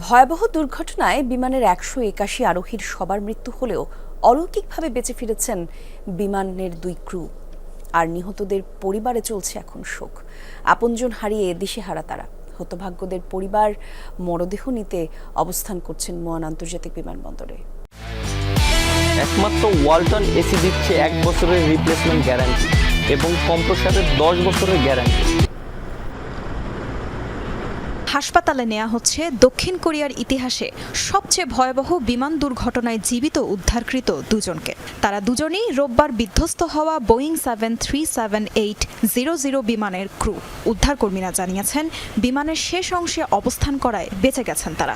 ভয়াবহ দুর্ঘটনায় বিমানের একশো একাশি আরোহীর সবার মৃত্যু হলেও অলৌকিকভাবে বেঁচে ফিরেছেন বিমানের দুই ক্রু। আর নিহতদের পরিবারে চলছে এখন শোক। আপনজন হারিয়ে দিশেহারা তারা। হতভাগ্যদের পরিবার মরদেহ নিতে অবস্থান করছেন মোয়ান আন্তর্জাতিক বিমানবন্দরে। একমাত্র ওয়ালটন এসি দিচ্ছে এক বছরের রিপ্লেসমেন্ট গ্যারান্টি এবং কম্প্রসারের দশ বছরের গ্যারান্টি হাসপাতালে নেওয়া হচ্ছে দক্ষিণ কোরিয়ার ইতিহাসে সবচেয়ে ভয়াবহ বিমান দুর্ঘটনায় জীবিত উদ্ধারকৃত দুজনকে। তারা দুজনেই রোববার বিধ্বস্ত হওয়া Boeing seven three seven eight zero zero বিমানের ক্রু। উদ্ধারকর্মীরা জানিয়েছেন, বিমানের শেষ অংশে অবস্থান করায় বেঁচে গেছেন তারা।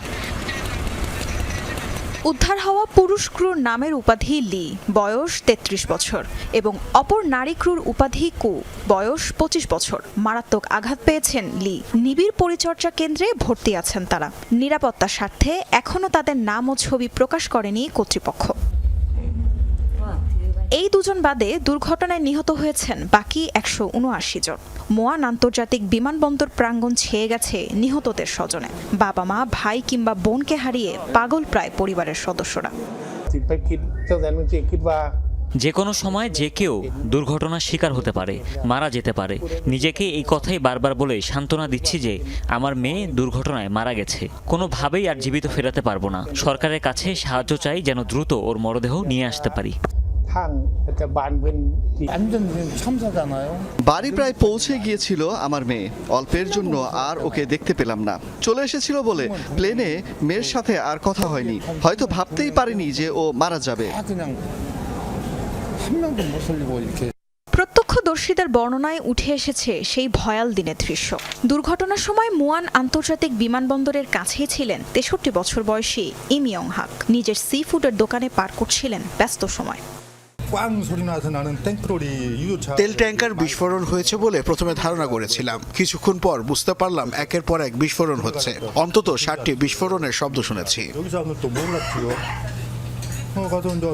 উদ্ধার হওয়া পুরুষ ক্রুর নামের উপাধি লি, বয়স ৩৩ বছর, এবং অপর নারী ক্রুর উপাধি কু, বয়স ২৫ বছর। মারাত্মক আঘাত পেয়েছেন লি। নিবিড় পরিচর্যা কেন্দ্রে ভর্তি আছেন তারা। নিরাপত্তার স্বার্থে এখনও তাদের নাম ও ছবি প্রকাশ করেনি কর্তৃপক্ষ। এই দুজন বাদে দুর্ঘটনায় নিহত হয়েছেন বাকি একশো উনআশি জন। মোয়ান আন্তর্জাতিক বিমানবন্দর প্রাঙ্গণ ছেয়ে গেছে নিহতদের স্বজনে। বাবা মা, ভাই কিংবা বোনকে হারিয়ে পাগল প্রায় পরিবারের সদস্যরা। যে কোনো সময় যে কেউ দুর্ঘটনার শিকার হতে পারে, মারা যেতে পারে। নিজেকে এই কথাই বারবার বলে সান্ত্বনা দিচ্ছি যে, আমার মেয়ে দুর্ঘটনায় মারা গেছে। কোনোভাবেই আর জীবিত ফেরাতে পারব না। সরকারের কাছে সাহায্য চাই যেন দ্রুত ওর মরদেহ নিয়ে আসতে পারি। বাড়ি প্রায় পৌঁছে গিয়েছিল আমার মেয়ে। অল্পের জন্য আর ওকে দেখতে পেলাম না। চলে এসেছিল বলে প্লেনে মেয়ের সাথে আর কথা হয়নি। হয়তো ভাবতেই পারিনি যে ও মারা যাবে। প্রত্যক্ষদর্শীদের বর্ণনায় উঠে এসেছে সেই ভয়াল দিনের দৃশ্য। দুর্ঘটনার সময় মুয়ান আন্তর্জাতিক বিমানবন্দরের কাছেই ছিলেন তেষট্টি বছর বয়সী ইমিয়ং হাক। নিজের সি ফুডের দোকানে পার করছিলেন ব্যস্ত সময়। 꽝 소리 나서 나는 땡트롤이 유효차 তেল ট্যাঙ্কার বিস্ফোরণ হয়েছে বলে প্রথমে ধারণা করেছিলাম কিছুক্ষণ পর বুঝতে পারলাম একের পর এক বিস্ফোরণ হচ্ছে অন্তত ষাটটি বিস্ফোরণের শব্দ শুনেছি 여기서 하면 또 몰랐지요. 어 가서 이제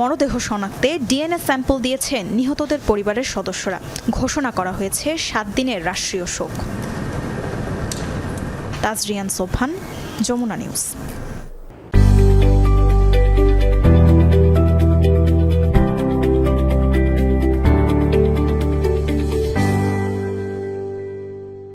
মরদেহ শনাক্তে ডিএনএ স্যাম্পল দিয়েছেন নিহতদের পরিবারের সদস্যরা ঘোষণা করা হয়েছে সাত দিনের রাষ্ট্রীয় শোক তাজরিয়ান সোভান যমুনা নিউজ